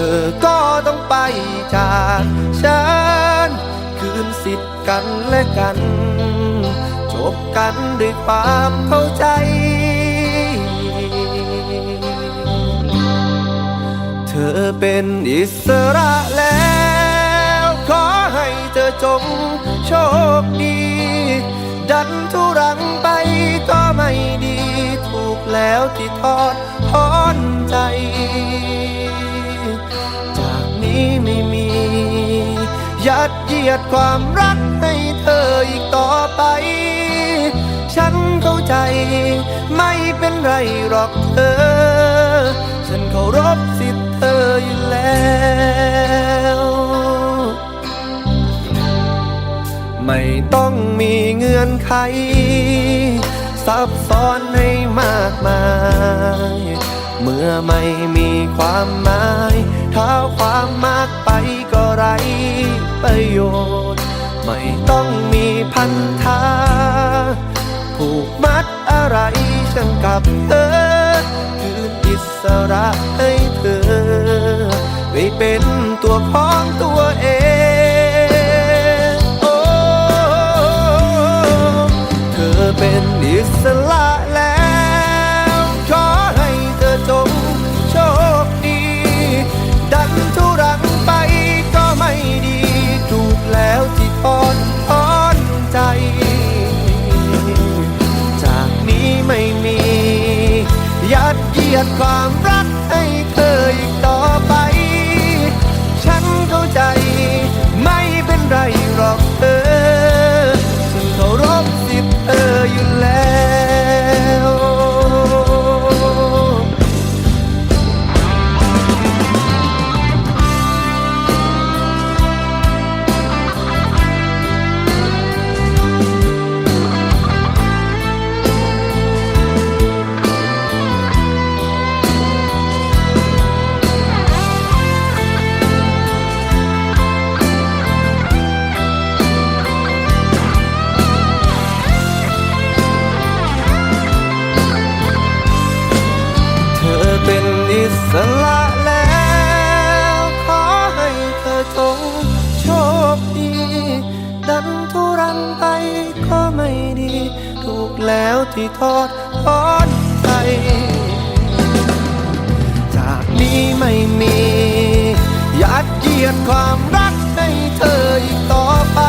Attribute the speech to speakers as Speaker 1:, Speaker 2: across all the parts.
Speaker 1: ธอก็ต้องไปจากฉัน คืนสิทธิ์กันและกัน จบกันด้วยความเข้าใจ เธอเป็นอิสระแล้ว ขอให้เธอจงโชคดี ดันทุรังไปก็ไม่ดี ถูกแล้วที่ทอดทอนใจ ยัดเยียดความรักให้เธออีกต่อไป ฉันเข้าใจไม่เป็นไรหรอกเธอ ฉันเคารพสิทธิ์เธออยู่แล้วไม่ต้องมีเงื่อนไข ซับซ้อนให้มากมาย เมื่อไม่มีความหมายถ้าความมากไปก็ไรประโยชน์ ไม่ต้องมีพันธะผูกมัดอะไรฉันกับเธอคืนอิสระให้เธอไปเป็นตัวของตัว ดันทุรังไปก็ไม่ดี ถูกแล้วที่ทอดทอนไปจากนี้ไม่มียัดเยียดความรักให้เธออีกต่อไป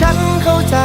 Speaker 1: ฉันเข้าใจ